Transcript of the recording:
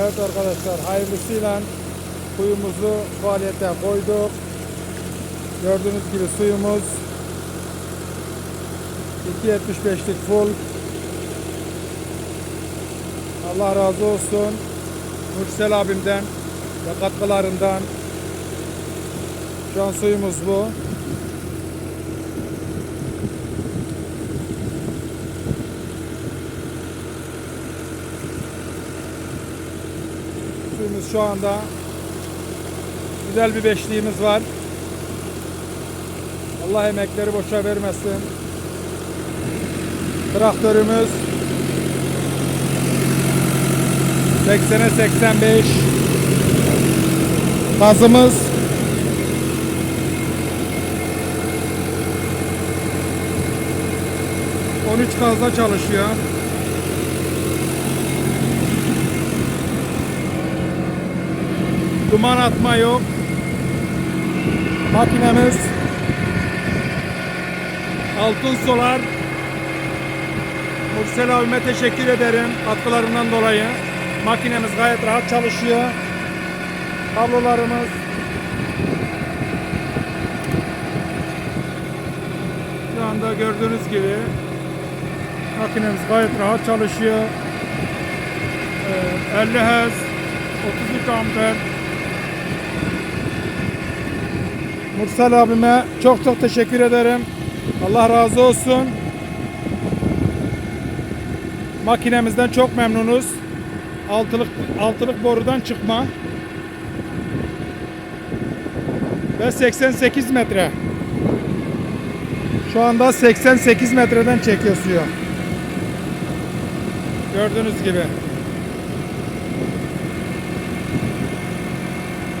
Evet arkadaşlar hayırlısıyla kuyumuzu faaliyete koyduk. Gördüğünüz gibi suyumuz 2.75'lik full. Allah razı olsun. Mürsel abimden ve katkılarından. Şu an suyumuz bu. Suyumuz şu anda güzel bir beşliğimiz var. Allah emekleri boşa vermesin. Traktörümüz 80'e 85 Gazımız ...13 gazda çalışıyor. Duman atma yok. Makinemiz Altın Solar Mursel abime teşekkür ederim katkılarından dolayı. Makinemiz gayet rahat çalışıyor. Kablolarımız şu anda gördüğünüz gibi makinemiz gayet rahat çalışıyor. Ee, 50 Hz 32 amper Mursel abime çok çok teşekkür ederim. Allah razı olsun. Makinemizden çok memnunuz. Altılık altılık borudan çıkma. Ve 88 metre. Şu anda 88 metreden çekiyor suyu. Gördüğünüz gibi.